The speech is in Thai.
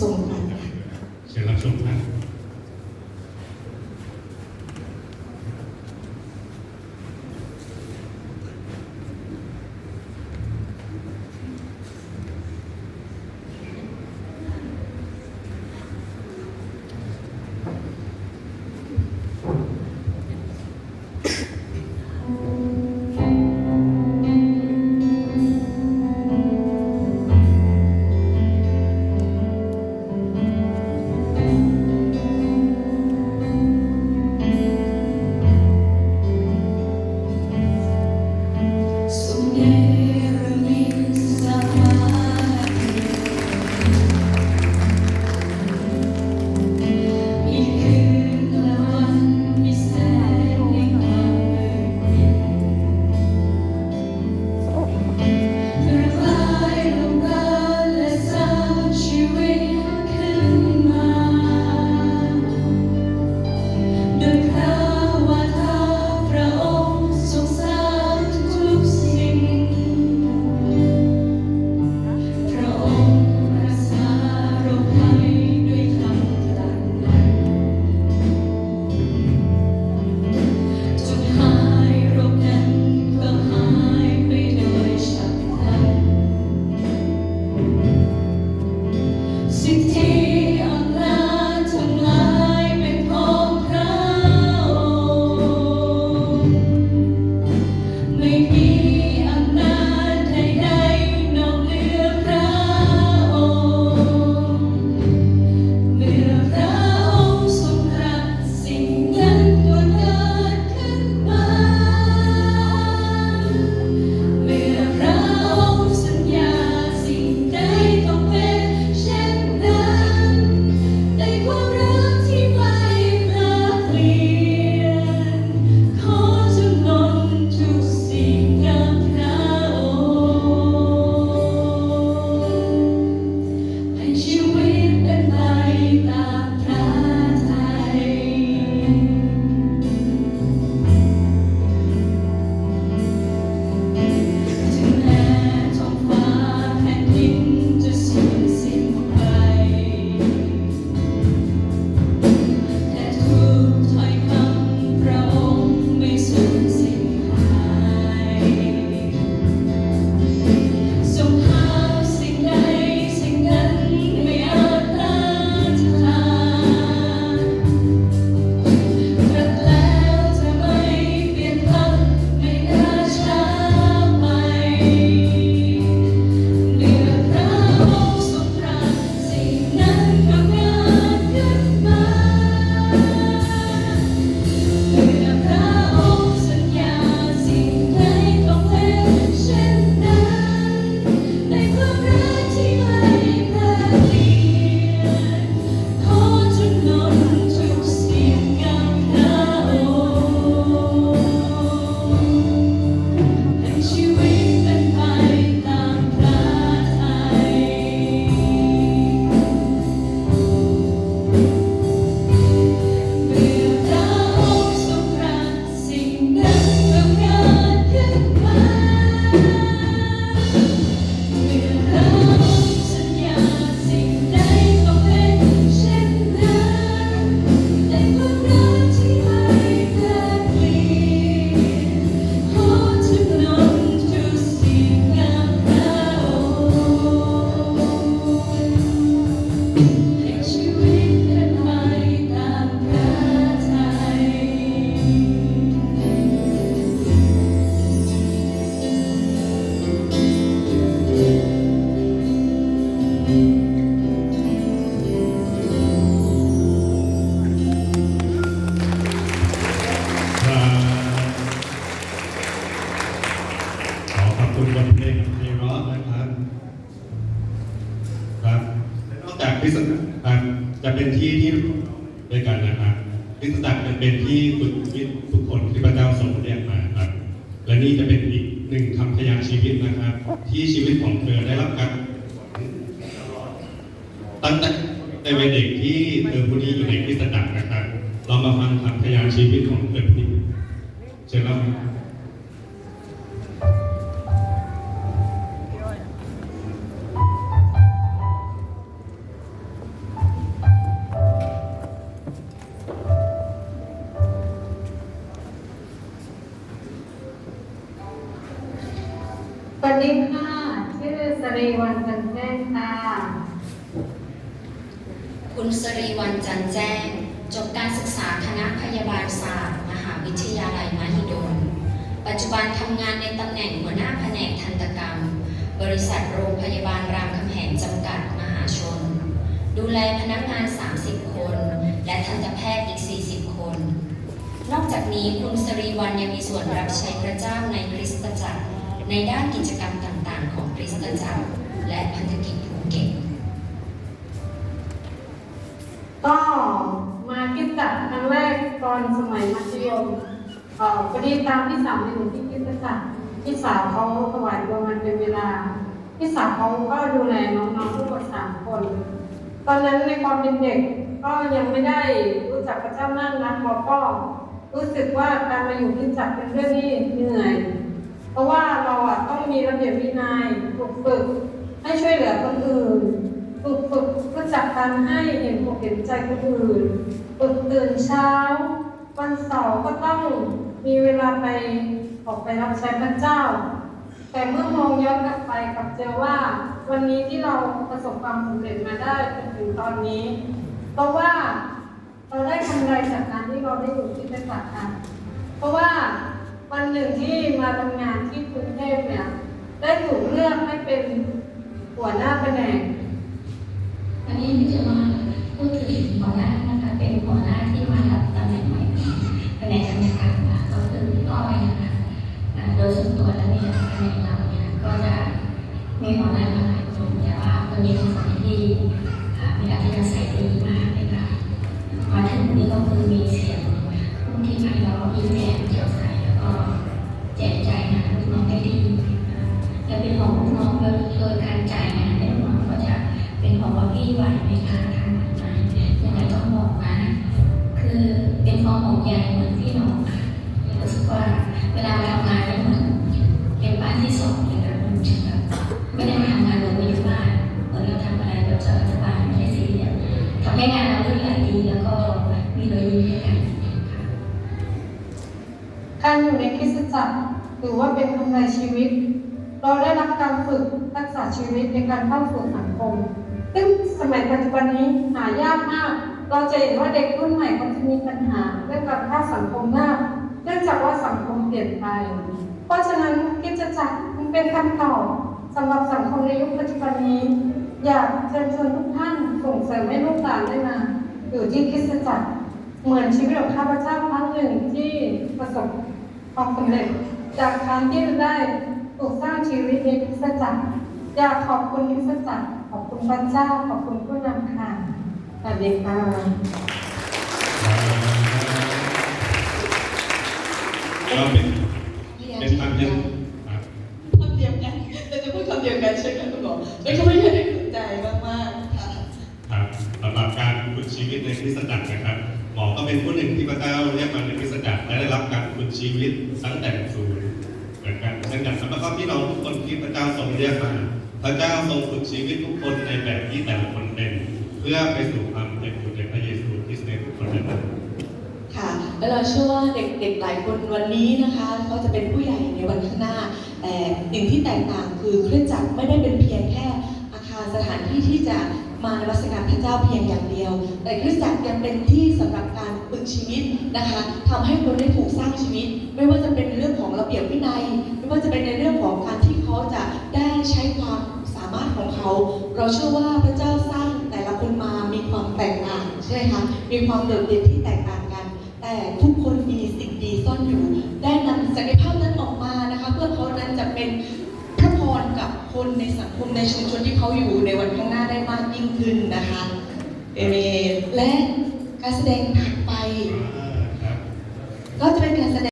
ส่งส่ะเชิญรับชมครับ to take. พิสตักนครับจะเป็นที่ที่ด้วยกันนะครับพิสตักเป็นที่ฝึกคิดทุกคนที่พระเจ้าทรงเรียกมาครับ และนี่จะเป็นอีกหนึ่งคำพยานชีวิตนะครับ ที่ชีวิตของเธอได้รับการตั้งแต่ในวัยเด็กที่เธอผู้นี้อยู่ในพิสตักนะครับ เรามาฟังคำพยานชีวิตของเธอผู้นี้เชิญรับ ดีค่ะ ชื่อสรีวันจันแจ้งค่ะ คุณสรีวันจันแจ้ง จบการศึกษาคณะพยาบาลศาสตร์ มหาวิทยาลัยมหิดล ปัจจุบันทำงานในตำแหน่งหัวหน้าแผนกทันตกรรม บริษัทโรงพยาบาลรามคำแหงจำกัดมหาชน ดูแลพนักงาน 30 คน และทันตแพทย์อีก 40 คน นอกจากนี้คุณสรีวันยังมีส่วนรับใช้พระเจ้าในคริสตจักร ในด้านกิจกรรมต่างๆ ของคริสตจักรและพันธกิจภูเก็ตก็มาคิดจักรครั้งแรกตอนสมัยมัธยมเอ่อพอดีตามพี่สาวไปอยู่ที่คริดจักพี่สาวเขาถวายตัวมันเป็นเวลาพี่สาวเขาก็ดูแลน้องๆทั้งหมดสามคน ตอนนั้นในความเป็นเด็กก็ยังไม่ได้รู้จักพระเจ้ามากนักเราก็รู้สึกว่าการมาอยู่คริดจักรเป็นเรื่องที่เหนื่อย เพราะว่าเราอะต้องมีระเบียบวินัยถูกฝึกให้ช่วยเหลือคนอื่น ฝึกฝึกรู้จักการให้เห็นอกเห็นใจคนอื่น ฝึกตื่นเช้า วันเสาร์ก็ต้องมีเวลาไปออกไปรับใช้พระเจ้า แต่เมื่อมองย้อนกลับไปกลับเจอว่า วันนี้ที่เราประสบความสำเร็จมาได้จนถึงตอนนี้ เพราะว่าเราได้กำไรจากการที่เราได้อยู่ที่เป็นสัตว์ค่ะ หนึ่งที่มาทำงานที่กรุงเทพเนี่ย ได้ถูกเลือกให้เป็นหัวหน้าแผนกวันนี้ที่จะมาพูดถึงหัวหน้านะคะ เป็นหัวหน้าที่มารับตำแหน่งใหม่แผนกทำการค่ะก็คือพี่อ้อยนะคะโดยส่วนตัวแล้วเนี่ยแผนกเราเนี่ยก็จะมีหัวหน้ามาหลายคนแต่ว่าคนนี้เป็นคนที่มีอัธยาศัยดีมากเลยค่ะมาถึงนี่ก็คือมีเสียงที่ไพเราะยิ้มแย้ม การอยู่ในคริสตจักรถือว่าเป็นกำไรชีวิต เราได้รับการฝึกทักษะชีวิตในการเข้าสู่สังคม ซึ่งสมัยปัจจุบันนี้หายากมาก เราจะเห็นว่าเด็กรุ่นใหม่เขาจะมีปัญหาเรื่องการเข้าสังคมมากเนื่องจากว่าสังคมเปลี่ยนไป เพราะฉะนั้นคริสจักรมันเป็นคำตอบสำหรับสังคมในยุคปัจจุบันนี้ อยากเชิญชวนทุกท่านส่งเสริมให้ลูกหลานได้มาอยู่ที่คริสตจักรเหมือนชีวิตของข้าพเจ้าครั้งหนึ่งที่ประสบ ความสำเร็จ จากการที่ได้ถูกสร้างชีวิตในคริสตจักรอยากขอบคุณคริสตจักรขอบคุณพระเจ้าขอบคุณผู้นำค่ะสวัสดีค่ะก็เป็นเป็นคำยังครับคำเดียวกันเราจะพูดคำเดียวกันใช่ไหมคุณหมอแล้วก็ไม่ได้สนใจมากๆค่ะครับสำหรับการฝึกชีวิตในคริสตจักรนะครับ หมอก็เป็นผู้หนึ่งที่พระเจ้าเรียกมาในคริสตจักรและได้รับการฝึกชีวิตตั้งแต่ศูนย์เหมือนกันเช่นกันครับพี่น้องทุกคนที่พระเจ้าทรงเรียกมาพระเจ้าทรงฝึกชีวิตทุกคนในแบบที่แต่ละคนเป็นเพื่อไปสู่ความเป็นบุตรในพระเยซูคริสต์ในทุกคนนั้นค่ะแล้วเราเชื่อว่าเด็กๆหลายคนวันนี้นะคะเขาจะเป็นผู้ใหญ่ในวันข้างหน้า แต่สิ่งที่แตกต่างคือเครื่องจักรไม่ได้เป็นเพียงแค่อาคารสถานที่ที่จะ มานมัสการพระเจ้าเพียงอย่างเดียว แต่ครื่องจักรยังเป็นที่สำหรับการฝึกชีวิตนะคะทำให้คนได้ถูกสร้างชีวิต ไม่ว่าจะเป็นเรื่องของระเบียบวินัย ไม่ว่าจะเป็นในเรื่องของการที่เขาจะได้ใช้ความสามารถของเขา เราเชื่อว่าพระเจ้าสร้างแต่ละคนมามีความแตกต่างใช่ไหมคะมีความโดดเด่นที่แตกต่างกัน แต่ทุกคนมีสิ่งดีซ่อนอยู่ ได้นำศักยภาพนั้นออกมานะคะ เพื่อเขานั้นจะเป็น คนในสังคมในชุมชนที่เขาอยู่ในวันข้างหน้าได้มากยิ่งขึ้นนะคะเอเมนและการแสดงถัดไปครับก็จะเป็นการแสดง